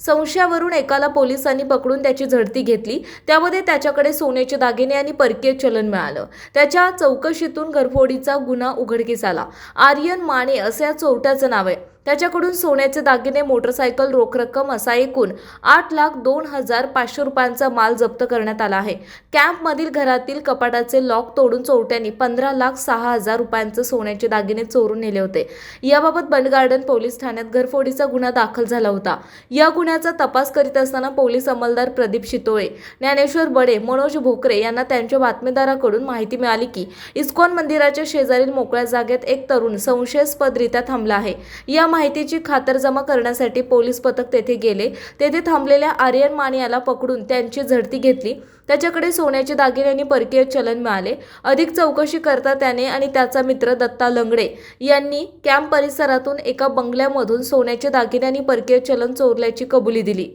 संशयावरून एकाला पोलिसांनी पकडून त्याची झडती घेतली. त्यामध्ये त्याच्याकडे सोन्याचे दागिने आणि परकीय चलन मिळालं. त्याच्या चौकशीतून घरफोडीचा गुन्हा उघडकीस आला. आर्यन माने असं या चोरट्याचं नाव आहे. त्याच्याकडून सोन्याचे दागिने मोटरसायकल रोख रक्कम असा एकूण आठ लाख दोन हजार पाचशे रुपयांचा माल जप्त करण्यात आला आहे. कॅम्पमधील घरातील कपाटाचे लॉक तोडून चोरट्यांनी पंधरा लाख सहा हजार रुपयांचे सोन्याचे दागिने चोरून नेले होते. याबाबत बंड गार्डन पोलीस ठाण्यात घरफोडीचा गुन्हा दाखल झाला होता. या गुन्ह्याचा तपास करीत असताना पोलीस अंमलदार प्रदीप शितोळे ज्ञानेश्वर बडे मनोज भोकरे यांना त्यांच्या बातमीदाराकडून माहिती मिळाली की इस्कॉन मंदिराच्या शेजारील मोकळ्या जागेत एक तरुण संशयास्पदरित्या थांबला आहे. या माहितीची खातरजमा करण्यासाठी पोलीस पथक तेथे गेले. तेथे थांबलेल्या आर्यन माने याला पकडून त्यांची झडती घेतली. त्याच्याकडे सोन्याचे दागिने आणि परकीय चलन मिळाले. अधिक चौकशी करता त्याने आणि त्याचा मित्र दत्ता लंगडे यांनी कॅम्प परिसरातून एका बंगल्यामधून सोन्याचे दागिने आणि परकीय चलन चोरल्याची कबुली दिली.